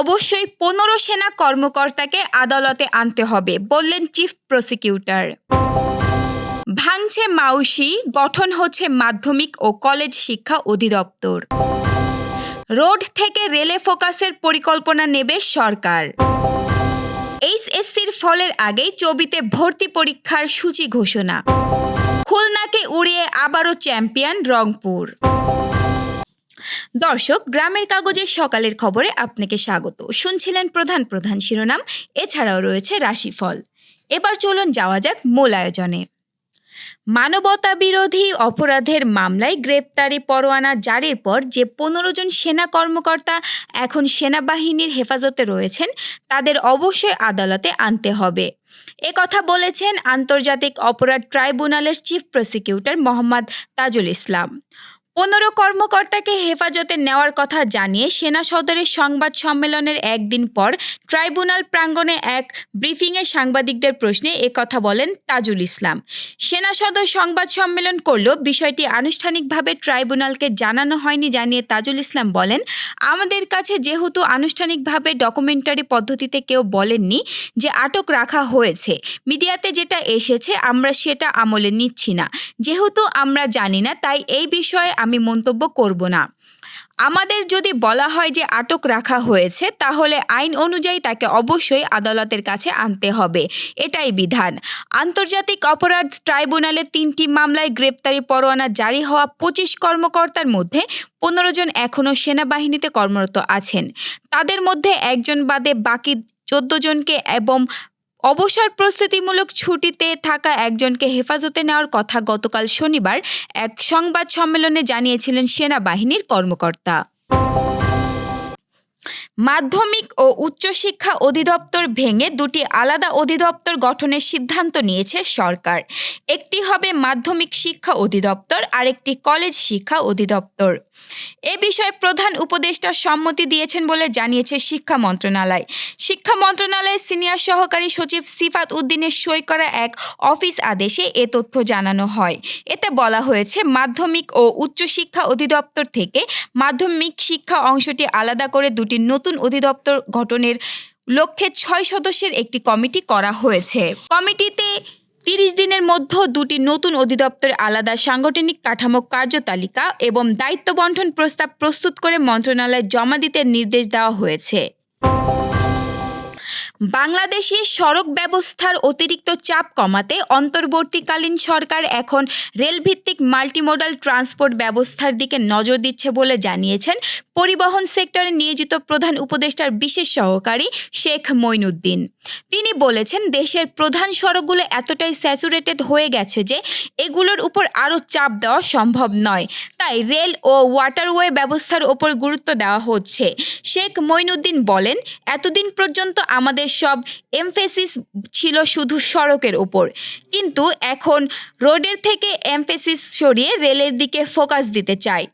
অবশ্যই পনেরো সেনা কর্মকর্তাকে আদালতে আনতে হবে, বললেন চিফ প্রসিকিউটর। ভাঙছে মাউসি, গঠন হচ্ছে মাধ্যমিক ও কলেজ শিক্ষা অধিদপ্তর। রোড থেকে রেলে ফোকাসের পরিকল্পনা নেবে সরকার। এইচএসসির ফলের আগেই চবিতে ভর্তি পরীক্ষার সূচি ঘোষণা। খুলনাকে উড়িয়ে আবারও চ্যাম্পিয়ন রংপুর। দর্শক, গ্রামের কাগজের সকালের খবরে আপনাকে স্বাগত। শুনছিলেন প্রধান প্রধান শিরোনাম, এছাড়াও রয়েছে রাশিফল। এবার চলুন যাওয়া যাক মূল আয়োজনে। মানবতা বিরোধী অপরাধের মামলায় গ্রেপ্তারি পরোয়ানা জারির পর যে পনেরো জন সেনা কর্মকর্তা এখন সেনাবাহিনীর হেফাজতে রয়েছেন, তাদের অবশ্যই আদালতে আনতে হবে। এ কথা বলেছেন আন্তর্জাতিক অপরাধ ট্রাইব্যুনালের চিফ প্রসিকিউটর মোহাম্মদ তাজুল ইসলাম। পনেরো কর্মকর্তাকে হেফাজতে নেওয়ার কথা জানিয়ে সেনা সদরের সংবাদ সম্মেলনের একদিন পর ট্রাইব্যুনাল প্রাঙ্গণে এক ব্রিফিংয়ে সাংবাদিকদের প্রশ্নে কথা বলেন তাজুল ইসলাম। সেনা সদর সংবাদ সম্মেলন করলেও বিষয়টি আনুষ্ঠানিকভাবে ট্রাইব্যুনালকে জানানো হয়নি জানিয়ে তাজুল ইসলাম বলেন, আমাদের কাছে যেহেতু আনুষ্ঠানিকভাবে ডকুমেন্টারি পদ্ধতিতে কেউ বলেননি যে আটক রাখা হয়েছে, মিডিয়াতে যেটা এসেছে আমরা সেটা আমলে নিচ্ছি না। যেহেতু আমরা জানি না, তাই এই বিষয়ে আমি মন্তব্য করব না। আমাদের যদি বলা হয় যে আটক রাখা হয়েছে, তাহলে আইন অনুযায়ী তাকে অবশ্যই আদালতের কাছে আনতে হবে। এটাই বিধান। আন্তর্জাতিক অপরাধ ট্রাইব্যুনালে তিনটি মামলায় গ্রেপ্তারি পরোয়ানা জারি হওয়া পঁচিশ কর্মকর্তার মধ্যে পনেরো জন এখনও সেনাবাহিনীতে কর্মরত আছেন। তাদের মধ্যে একজন বাদে বাকি চোদ্দ জনকে এবং অবসর প্রস্তুতিমূলক ছুটিতে থাকা একজনকে হেফাজতে নেওয়ার কথা গতকাল শনিবার এক সংবাদ সম্মেলনে জানিয়েছিলেন সেনাবাহিনীর কর্মকর্তা। মাধ্যমিক ও উচ্চশিক্ষা অধিদপ্তর ভেঙে দুটি আলাদা অধিদপ্তর গঠনের সিদ্ধান্ত নিয়েছে সরকার। একটি হবে মাধ্যমিক শিক্ষা অধিদপ্তর, আরেকটি কলেজ শিক্ষা অধিদপ্তর। এ বিষয়ে প্রধান উপদেষ্টা সম্মতি দিয়েছেন বলে জানিয়েছে শিক্ষা মন্ত্রণালয়। শিক্ষা মন্ত্রণালয়ের সিনিয়র সহকারী সচিব সিফাত উদ্দিনের সই করা এক অফিস আদেশে এ তথ্য জানানো হয়। এতে বলা হয়েছে, মাধ্যমিক ও উচ্চশিক্ষা অধিদপ্তর থেকে মাধ্যমিক শিক্ষা অংশটি আলাদা করে দুটি নতুন অধিদপ্তর গঠনের লক্ষ্যে ছয় সদস্যের একটি কমিটি করা হয়েছে। কমিটিতে তিরিশ দিনের মধ্যে দুটি নতুন অধিদপ্তর আলাদা সাংগঠনিক কাঠামো কার্যতালিকা এবং দায়িত্ব বন্টন প্রস্তাব প্রস্তুত করে মন্ত্রণালয়ে জমা দিতে নির্দেশ দেওয়া হয়েছে। বাংলাদেশে সড়ক ব্যবস্থার অতিরিক্ত চাপ কমাতে অন্তর্বর্তীকালীন সরকার এখন রেলভিত্তিক মাল্টিমোডাল ট্রান্সপোর্ট ব্যবস্থার দিকে নজর দিচ্ছে বলে জানিয়েছেন পরিবহন সেক্টরে নিয়োজিত প্রধান উপদেষ্টার বিশেষ সহকারী শেখ মইনুদ্দিন তিনি বলেছেন, দেশের প্রধান সড়কগুলো এতটাই স্যাচুরেটেড হয়ে গেছে যে এগুলোর উপর আরও চাপ দেওয়া সম্ভব নয়। তাই রেল ও ওয়াটারওয়ে ব্যবস্থার ওপর গুরুত্ব দেওয়া হচ্ছে। শেখ মইনুদ্দিন বলেন, এতদিন পর্যন্ত আমাদের সব এমফেসিস ছিল শুধু সড়কের ওপর কিন্তু এখন রোডের থেকে এমফেসিস সরিয়ে রেলের দিকে ফোকাস দিতে চাই।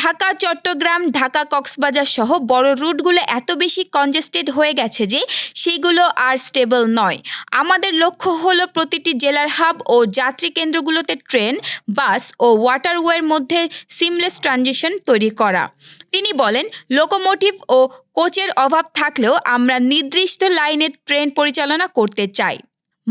ঢাকা, চট্টগ্রাম, ঢাকা কক্সবাজার সহ বড় রুটগুলো এত বেশি কনজেস্টেড হয়ে গেছে যে সেগুলো আর স্টেবল নয়। আমাদের লক্ষ্য হলো প্রতিটি জেলার হাব ও যাত্রী কেন্দ্রগুলোতে ট্রেন বাস ও ওয়াটারওয়ের মধ্যে সিমলেস ট্রানজিশন তৈরি করা। তিনি বলেন লোকোমোটিভ ও কোচের অভাব থাকলেও আমরা নির্দিষ্ট লাইনের ট্রেন পরিচালনা করতে চাই।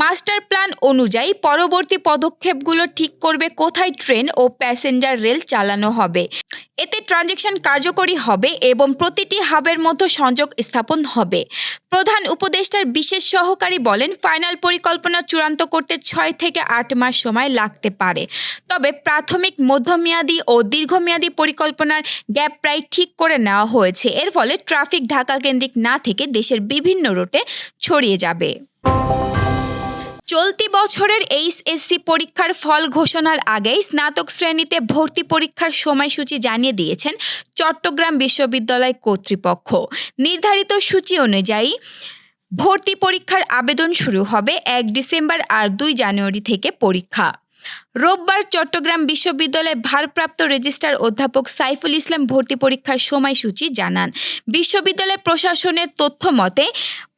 মাস্টার প্ল্যান অনুযায়ী পরবর্তী পদক্ষেপগুলো ঠিক করবে কোথায় ট্রেন ও প্যাসেঞ্জার রেল চালানো হবে। এতে ট্রানজেকশন কার্যকরী হবে এবং প্রতিটি হাবের মধ্যে সংযোগ স্থাপন হবে। প্রধান উপদেষ্টার বিশেষ সহকারী বলেন, ফাইনাল পরিকল্পনা চূড়ান্ত করতে ছয় থেকে আট মাস সময় লাগতে পারে। তবে প্রাথমিক, মধ্যমেয়াদী ও দীর্ঘমেয়াদী পরিকল্পনার গ্যাপ প্রায় ঠিক করে নেওয়া হয়েছে। এর ফলে ট্রাফিক ঢাকা কেন্দ্রিক না থেকে দেশের বিভিন্ন রুটে ছড়িয়ে যাবে। চলতি বছরের এইচএসসি পরীক্ষার ফল ঘোষণার আগেই স্নাতক শ্রেণীতে ভর্তি পরীক্ষার সময়সূচি জানিয়ে দিয়েছেন চট্টগ্রাম বিশ্ববিদ্যালয় কর্তৃপক্ষ। নির্ধারিত সূচি অনুযায়ী ভর্তি পরীক্ষার আবেদন শুরু হবে এক ডিসেম্বর আর দুই জানুয়ারি থেকে পরীক্ষা। রোববার চট্টগ্রাম বিশ্ববিদ্যালয়ের ভারপ্রাপ্ত রেজিস্ট্রার অধ্যাপক সাইফুল ইসলাম ভর্তি পরীক্ষার সময়সূচি জানান। বিশ্ববিদ্যালয় প্রশাসনের তথ্য মতে,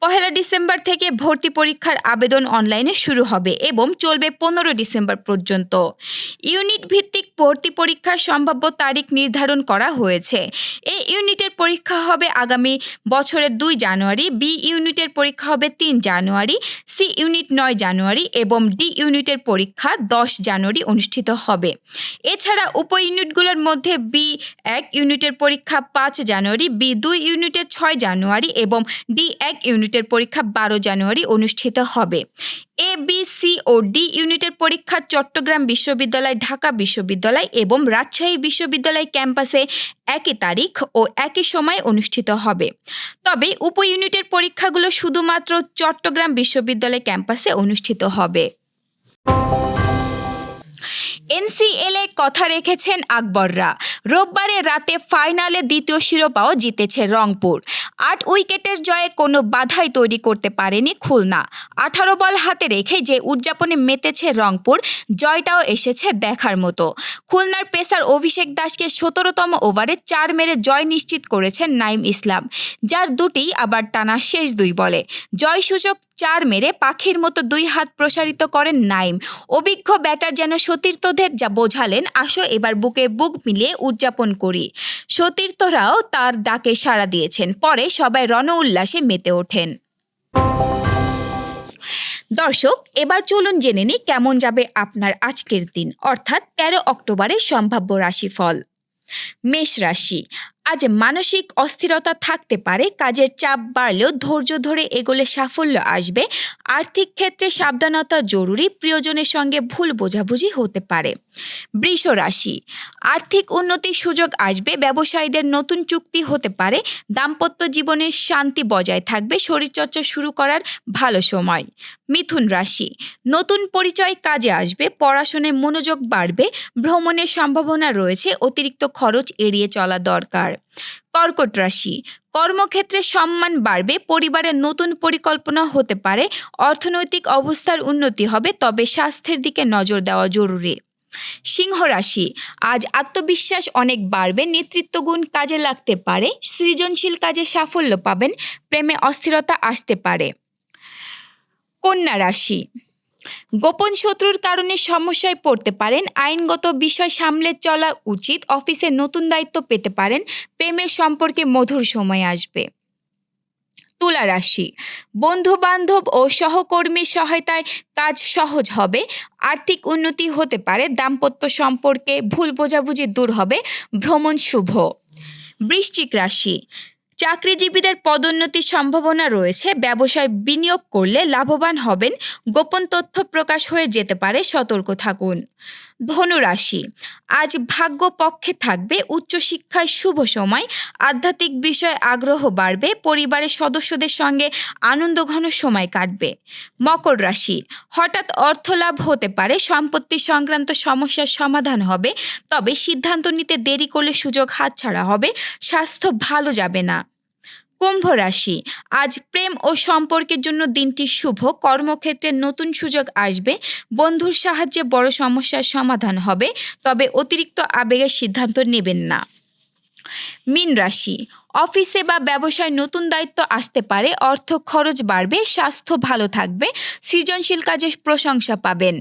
পহেলা ডিসেম্বর থেকে ভর্তি পরীক্ষার আবেদন অনলাইনে শুরু হবে এবং চলবে পনেরো ডিসেম্বর পর্যন্ত। ইউনিট ভিত্তিক ভর্তি পরীক্ষার সম্ভাব্য তারিখ নির্ধারণ করা হয়েছে। এই ইউনিটের পরীক্ষা হবে আগামী বছরের দুই জানুয়ারি, বি ইউনিটের পরীক্ষা হবে তিন জানুয়ারি, সি ইউনিট নয় জানুয়ারি এবং ডি ইউনিটের পরীক্ষা দশ জানুয়ারি অনুষ্ঠিত হবে। এছাড়া উপ ইউনিটগুলোর মধ্যে বি এক ইউনিটের পরীক্ষা পাঁচ জানুয়ারি, বি দুই ইউনিটের ছয় জানুয়ারি এবং ডি এক ইউনিটের পরীক্ষা বারো জানুয়ারি অনুষ্ঠিত হবে। এ, বি, সি ও ডি ইউনিটের পরীক্ষা চট্টগ্রাম বিশ্ববিদ্যালয়, ঢাকা বিশ্ববিদ্যালয় এবং রাজশাহী বিশ্ববিদ্যালয় ক্যাম্পাসে একই তারিখ ও একই সময় অনুষ্ঠিত হবে। তবে উপ ইউনিটের পরীক্ষাগুলো শুধুমাত্র চট্টগ্রাম বিশ্ববিদ্যালয় ক্যাম্পাসে অনুষ্ঠিত হবে। এনসিএলে কথা রেখেছেন আকবররা। রোববারে রাতে ফাইনালে দ্বিতীয় শিরোপাও জিতেছে রংপুর। আট উইকেটের জয়ে কোনো বাধাই তৈরি করতে পারেনি খুলনা। আঠারো বল হাতে রেখে যে উদযাপনে মেতেছে রংপুর, জয়টাও এসেছে দেখার মতো। খুলনার পেসার অভিষেক দাসকে সতেরোতম ওভারে চার মেরে জয় নিশ্চিত করেছেন নাইম ইসলাম, যার দুটি আবার টানা শেষ দুই বলে। জয়সূচক চার মেরে পাখির মতো দুই হাত প্রসারিত করেন নাইম। অভিজ্ঞ ব্যাটার যেন সতীর্থদের যা বোঝালেন, আসো এবার বুকে বুক মিলিয়ে উদযাপন করি। সতীর্থরাও তার ডাকে সাড়া দিয়েছেন। পরে সবাই রণ উল্লাসে মেতে ওঠেন। দর্শক, এবার চলুন জেনে নিই কেমন যাবে আপনার আজকের দিন, অর্থাৎ তেরো অক্টোবরের সম্ভাব্য রাশিফল। মেষ রাশি আজ মানসিক অস্থিরতা থাকতে পারে, কাজের চাপ বাড়লেও ধৈর্য ধরে এগোলে সাফল্য আসবে। আর্থিক ক্ষেত্রে সাবধানতা জরুরি, প্রিয়জনের সঙ্গে ভুল বোঝাবুঝি হতে পারে। বৃষ রাশি, আর্থিক উন্নতির সুযোগ আসবে, ব্যবসায়ীদের নতুন চুক্তি হতে পারে, দাম্পত্য জীবনের শান্তি বজায় থাকবে, শরীরচর্চা শুরু করার ভালো সময়। মিথুন রাশি, নতুন পরিচয় কাজে আসবে, পড়াশোনায় মনোযোগ বাড়বে, ভ্রমণের সম্ভাবনা রয়েছে, অতিরিক্ত খরচ এড়িয়ে চলা দরকার। কর্কট রাশি। কর্মক্ষেত্রে সম্মান বাড়বে, পরিবারের নতুন পরিকল্পনা হতে পারে, অর্থনৈতিক অবস্থার উন্নতি হবে, তবে স্বাস্থ্যের দিকে নজর দেওয়া জরুরি। সিংহ রাশি, আজ আত্মবিশ্বাস অনেক বাড়বে, নেতৃত্বগুণ কাজে লাগতে পারে, সৃজনশীল কাজে সাফল্য পাবেন, প্রেমে অস্থিরতা আসতে পারে। কন্যা রাশি গোপন শত্রুর কারণে সমস্যায় পড়তে পারেন, আইনগত বিষয় সামলে চলা উচিত, অফিসে নতুন দায়িত্ব পেতে পারেন, প্রেমের সম্পর্কে মধুর সময় আসবে। তুলা রাশি বন্ধু বান্ধব ও সহকর্মীর সহায়তায় কাজ সহজ হবে, আর্থিক উন্নতি হতে পারে, দাম্পত্য সম্পর্কে ভুল বোঝাবুঝি দূর হবে, ভ্রমণ শুভ। বৃশ্চিক রাশি চাকরিজীবীদের পদোন্নতির সম্ভাবনা রয়েছে। ব্যবসায় বিনিয়োগ করলে লাভবান হবেন। গোপন তথ্য প্রকাশ হয়ে যেতে পারে। সতর্ক থাকুন। ধনুরাশি। আজ ভাগ্য পক্ষে থাকবে উচ্চশিক্ষায় শুভ সময়, আধ্যাত্মিক বিষয়ে আগ্রহ বাড়বে, পরিবারের সদস্যদের সঙ্গে আনন্দঘন সময় কাটবে। মকর রাশি, হঠাৎ অর্থ লাভ হতে পারে, সম্পত্তি সংক্রান্ত সমস্যার সমাধান হবে, তবে সিদ্ধান্ত নিতে দেরি করলে সুযোগ হাতছাড়া হবে, স্বাস্থ্য ভালো যাবে না। কুম্ভ রাশি। আজ প্রেম ও সম্পর্কের জন্য দিনটি শুভ। কর্মক্ষেত্রে নতুন সুযোগ আসবে। বন্ধুর সাহায্যে বড় সমস্যার সমাধান হবে। তবে অতিরিক্ত আবেগের সিদ্ধান্ত নেবেন না। মিন রাশি। অফিসে বা ব্যবসায় নতুন দায়িত্ব আসতে পারে। অর্থ খরচ বাড়বে। স্বাস্থ্য ভালো থাকবে। সৃজনশীল কাজে প্রশংসা পাবেন।